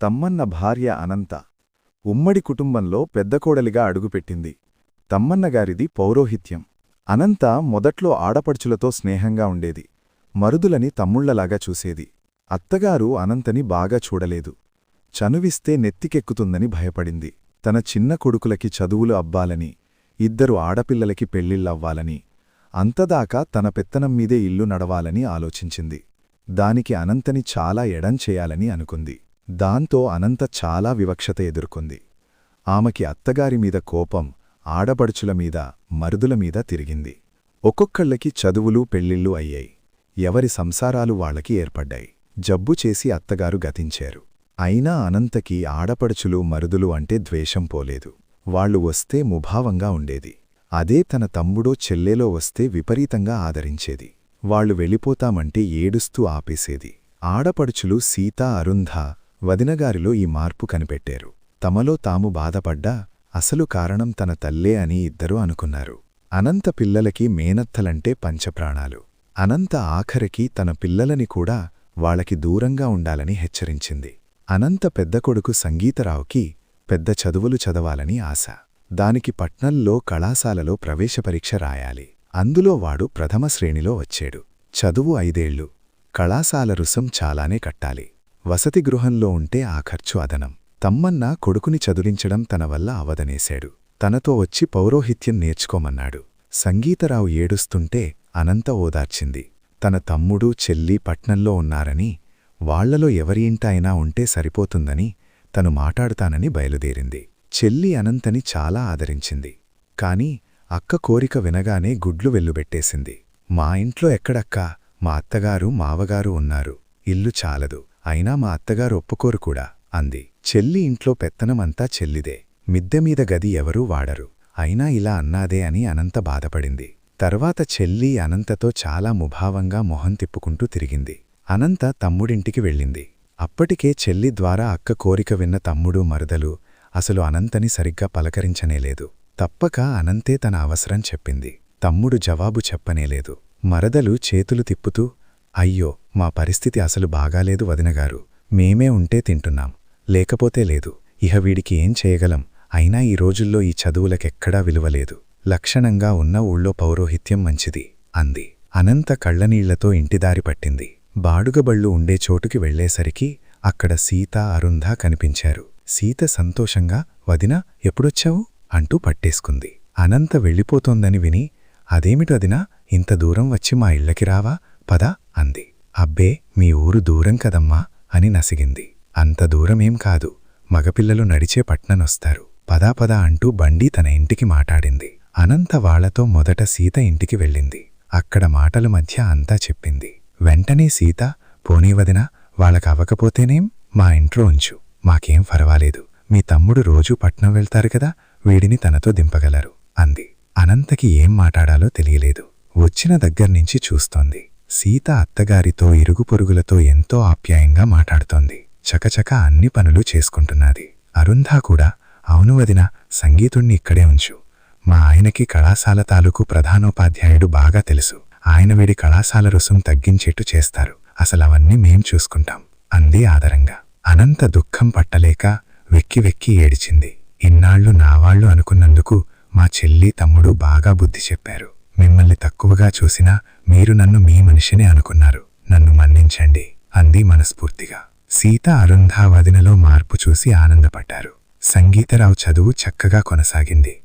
తమ్మన్న భార్య అనంత ఉమ్మడి కుటుంబంలో పెద్దకోడలిగా అడుగుపెట్టింది. తమ్మన్నగారిది పౌరోహిత్యం. అనంత మొదట్లో ఆడపడుచులతో స్నేహంగా ఉండేది. మరుదులని తమ్ముళ్ళలాగా చూసేది. అత్తగారు అనంతని బాగా చూడలేదు. చనువిస్తే నెత్తికెక్కుతుందని భయపడింది. తన చిన్న కొడుకులకి చదువులు అబ్బాలని ఇద్దరు ఆడపిల్లలకి పెళ్ళిళ్ళవ్వాలని అంతదాకా తన పెత్తనం మీదే ఇల్లు నడవాలని ఆలోచించింది. దానికి అనంతని చాలా ఎడంచేయాలని అనుకుంది. దాంతో అనంత చాలా వివక్షత ఎదుర్కొంది. ఆమెకి అత్తగారి మీద కోపం ఆడపడుచుల మీద మరుదుల మీద తిరిగింది. ఒక్కొక్కళ్ళకి చదువులు పెళ్ళిళ్ళు అయ్యాయి. ఎవరి సంసారాలు వాళ్ళకి ఏర్పడ్డాయి. జబ్బు చేసి అత్తగారు గతించారు. అయినా అనంతకి ఆడపడుచులు మరుదులు అంటే ద్వేషం పోలేదు. వాళ్ళు వస్తే ముభావంగా ఉండేది. అదే తన తమ్ముడో చెల్లెలో వస్తే విపరీతంగా ఆదరించేది. వాళ్ళు వెళ్ళిపోతామంటే ఏడుస్తూ ఆపేసేది. ఆడపడుచులు సీత అరుంధ వదినగారిలో ఈ మార్పు కనిపెట్టారు. తమలో తాము బాధపడ్డా అసలు కారణం తన తల్లే అని ఇద్దరూ అనుకున్నారు. అనంత పిల్లలకి మేనత్తలంటే పంచప్రాణాలు. అనంత ఆఖరికి తన పిల్లలని కూడా వాళ్ళకి దూరంగా ఉండాలని హెచ్చరించింది. అనంత పెద్ద కొడుకు సంగీతరావుకి పెద్ద చదువులు చదవాలని ఆశ. దానికి పట్నంలో కళాశాలలో ప్రవేశపరీక్ష రాయాలి. అందులో వాడు ప్రథమ శ్రేణిలో వచ్చాడు. చదువు ఐదేళ్ళు. కళాశాల రుసం చాలానే కట్టాలి. వసతి గృహంలో ఉంటే ఆ ఖర్చు అదనం. తమ్మన్న కొడుకుని చదురించడం తన వల్ల అవదనేశాడు. తనతో వచ్చి పౌరోహిత్యం నేర్చుకోమన్నాడు. సంగీతరావు ఏడుస్తుంటే అనంత ఓదార్చింది. తన తమ్ముడు చెల్లి పట్నంలో ఉన్నారని వాళ్ళలో ఎవరి ఇంట అయినా ఉంటే సరిపోతుందని తను మాటాడుతానని బయలుదేరింది. చెల్లి అనంతని చాలా ఆదరించింది. కాని అక్క కోరిక వినగానే గుడ్లు వెల్లుబెట్టేసింది. మా ఇంట్లో ఎక్కడక్కా? మా అత్తగారు మావగారు ఉన్నారు. ఇల్లు చాలదు. అయినా మా అత్తగారు ఒప్పుకోరు కూడా అంది. చెల్లి ఇంట్లో పెత్తనమంతా చెల్లిదే. మిద్దెమీద గది ఎవరూ వాడరు. అయినా ఇలా అన్నాదే అని అనంత బాధపడింది. తర్వాత చెల్లి అనంతతో చాలా ముభావంగా మొహం తిప్పుకుంటూ తిరిగింది. అనంత తమ్ముడింటికి వెళ్ళింది. అప్పటికే చెల్లి ద్వారా అక్క కోరిక విన్న తమ్ముడు మరుదలు అసలు అనంతని సరిగ్గా పలకరించనేలేదు తప్పక అనంతే తన అవసరం చెప్పింది. తమ్ముడు జవాబు చెప్పనేలేదు మరదలు చేతులు తిప్పుతూ అయ్యో మా పరిస్థితి అసలు బాగాలేదు వదినగారు మేమే ఉంటే తింటున్నాం. లేకపోతే లేదు. ఇహ వీడికి ఏం చేయగలం? అయినా ఈ రోజుల్లో ఈ చదువులకెక్కడా విలువలేదు. లక్షణంగా ఉన్న ఊళ్ళో పౌరోహిత్యం మంచిది అంది. అనంత కళ్ళనీళ్ళతో ఇంటిదారి పట్టింది. బాడుగబళ్ళు ఉండే చోటుకి వెళ్ళేసరికి అక్కడ సీత అరుంధ కనిపించారు. సీత సంతోషంగా వదినా ఎప్పుడొచ్చావు? అంటూ పట్టేసుకుంది. అనంత వెళ్ళిపోతోందని విని అదేమిటదినా ఇంత దూరం వచ్చి మా ఇళ్ళకి రావా? పదా. అంది. అబ్బే మీ ఊరు దూరం కదమ్మా అని నసిగింది. అంత దూరమేం కాదు. మగపిల్లలు నడిచే పట్ననొస్తారు. పదా పదా అంటూ బండి తన ఇంటికి మాటాడింది. అనంత వాళ్ళతో మొదట సీత ఇంటికి వెళ్ళింది. అక్కడ మాటల మధ్య అంతా చెప్పింది. వెంటనే సీత పోనీవదినా వాళ్ళకవ్వకపోతేనేం మా ఇంట్లో ఉంచు. మాకేం పర్వాలేదు మీ తమ్ముడు రోజూ పట్నం వెళ్తారు కదా వీడిని తనతో దింపగలరు అంది. అనంతకి ఏం మాటాడాలో తెలియలేదు. వచ్చిన దగ్గర్నుంచి చూస్తోంది. సీత అత్తగారితో ఇరుగు పొరుగులతో ఎంతో ఆప్యాయంగా మాట్లాడుతోంది. చకచక అన్ని పనులు చేసుకుంటున్నది. అరుంధా కూడా అవును వదిన సంగీతుణ్ణి ఇక్కడే ఉంచు. మా ఆయనకి కళాశాల తాలూకు ప్రధానోపాధ్యాయుడు బాగా తెలుసు. ఆయన వీడి కళాశాల రుసుం తగ్గించేట్టు చేస్తారు. అసలవన్నీ మేం చూసుకుంటాం అంది ఆదరంగా. అనంత దుఃఖం పట్టలేక వెక్కి వెక్కి ఏడిచింది. ఇన్నాళ్ళు నావాళ్ళు అనుకున్నందుకు మా చెల్లి తమ్ముడు బాగా బుద్ధి చెప్పారు. మిమ్మల్ని తక్కువగా చూసినా మీరు నన్ను మీ మనిషినే అనుకున్నారు. నన్ను మన్నించండి అంది మనస్ఫూర్తిగా. సీత అరుంధావదినలో మార్పు చూసి ఆనందపడ్డారు. సంగీతరావు చదువు చక్కగా కొనసాగింది.